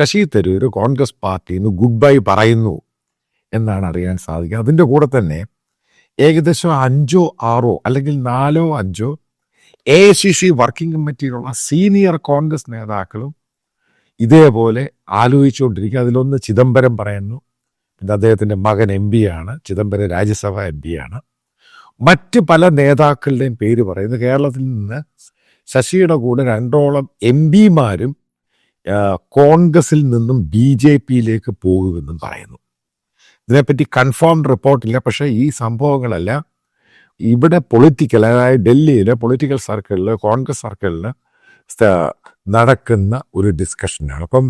ശശി തരൂർ കോൺഗ്രസ് പാർട്ടിയിൽ നിന്ന് good bye പറയുന്നു എന്നാണ് അറിയാൻ സാധിക്കുക. അതിന്റെ കൂടെ തന്നെ ഏകദേശം അഞ്ചോ ആറോ അല്ലെങ്കിൽ നാലോ അഞ്ചോ എ സി സി വർക്കിംഗ് കമ്മിറ്റിയിലുള്ള സീനിയർ കോൺഗ്രസ് നേതാക്കളും ഇതേപോലെ ആലോചിച്ചുകൊണ്ടിരിക്കുക. അതിലൊന്ന് ചിദംബരം പറയുന്നു. പിന്നെ അദ്ദേഹത്തിന്റെ മകൻ എം പി ആണ്. ചിദംബരം രാജ്യസഭ എം പി ആണ്. മറ്റ് പല നേതാക്കളുടെയും പേര് പറയുന്നു. കേരളത്തിൽ നിന്ന് ശശിയുടെ കൂടെ രണ്ടോളം എം പിമാരും കോൺഗ്രസിൽ നിന്നും ബി ജെ പിയിലേക്ക് പോകുമെന്നും പറയുന്നു. ഇതിനെപ്പറ്റി കൺഫേംഡ് റിപ്പോർട്ടില്ല പക്ഷേ ഈ സംഭവങ്ങളെല്ലാം ഇവിടെ പൊളിറ്റിക്കൽ അതായത് ഡൽഹിയിലെ പൊളിറ്റിക്കൽ സർക്കിളിൽ കോൺഗ്രസ് സർക്കിളിൽ നടക്കുന്ന ഒരു ഡിസ്കഷനാണ്. അപ്പം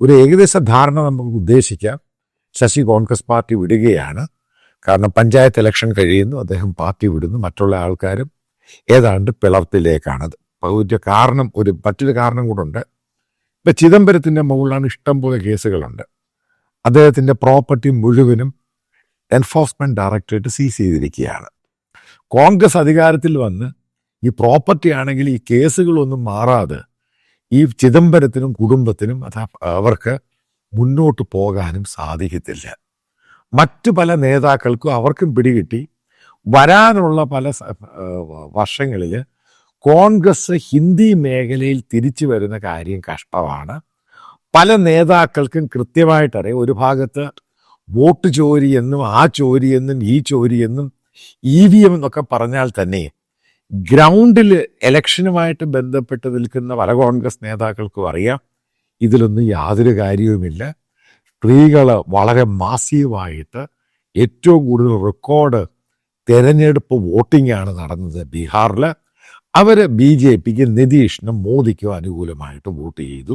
ഒരു ഏകദേശ ധാരണ നമുക്ക് ഉദ്ദേശിക്കാം. ശശി കോൺഗ്രസ് പാർട്ടി വിടുകയാണ്. കാരണം പഞ്ചായത്ത് ഇലക്ഷൻ കഴിയുന്നു അദ്ദേഹം പാർട്ടി വിടുന്നു മറ്റുള്ള ആൾക്കാരും ഏതാണ്ട് പിളർത്തിലേക്കാണത് ഒരു കാരണം ഒരു മറ്റൊരു കാരണം കൂടുണ്ട് ഇപ്പം ചിദംബരത്തിന്റെ മുകളിലാണ് ഇഷ്ടംപോലെ കേസുകളുണ്ട്. അദ്ദേഹത്തിന്റെ പ്രോപ്പർട്ടി മുഴുവനും എൻഫോഴ്സ്മെന്റ് ഡയറക്ടറേറ്റ് സീസ് ചെയ്തിരിക്കുകയാണ്. കോൺഗ്രസ് അധികാരത്തിൽ വന്ന് ഈ പ്രോപ്പർട്ടി ആണെങ്കിൽ ഈ കേസുകളൊന്നും മാറാതെ ഈ ചിദംബരത്തിനും കുടുംബത്തിനും അത് അവർക്ക് മുന്നോട്ട് പോകാനും സാധിക്കത്തില്ല. മറ്റു പല നേതാക്കൾക്കും അവർക്കും പിടികിട്ടി. വരാനുള്ള പല വർഷങ്ങളിൽ കോൺഗ്രസ് ഹിന്ദി മേഖലയിൽ തിരിച്ചു വരുന്ന കാര്യം കഷ്ടമാണ്. പല നേതാക്കൾക്കും കൃത്യമായിട്ടറിയാം ഒരു ഭാഗത്ത് വോട്ട് ചോരി എന്നും ആ ചോരി എന്നും ഈ ചോരി എന്നും ഇ വി എം എന്നൊക്കെ പറഞ്ഞാൽ തന്നെ ഗ്രൗണ്ടിൽ ഇലക്ഷനുമായിട്ട് ബന്ധപ്പെട്ട് നിൽക്കുന്ന പല കോൺഗ്രസ് നേതാക്കൾക്കും അറിയാം ഇതിലൊന്നും യാതൊരു കാര്യവുമില്ല. സ്ത്രീകൾ വളരെ മാസീവായിട്ട് ഏറ്റവും കൂടുതൽ റെക്കോർഡ് തെരഞ്ഞെടുപ്പ് ആണ് നടന്നത് ബീഹാറിൽ അവർ ബി ജെ പിക്ക് നിതീഷിനും മോദിക്കും അനുകൂലമായിട്ട് വോട്ട് ചെയ്തു.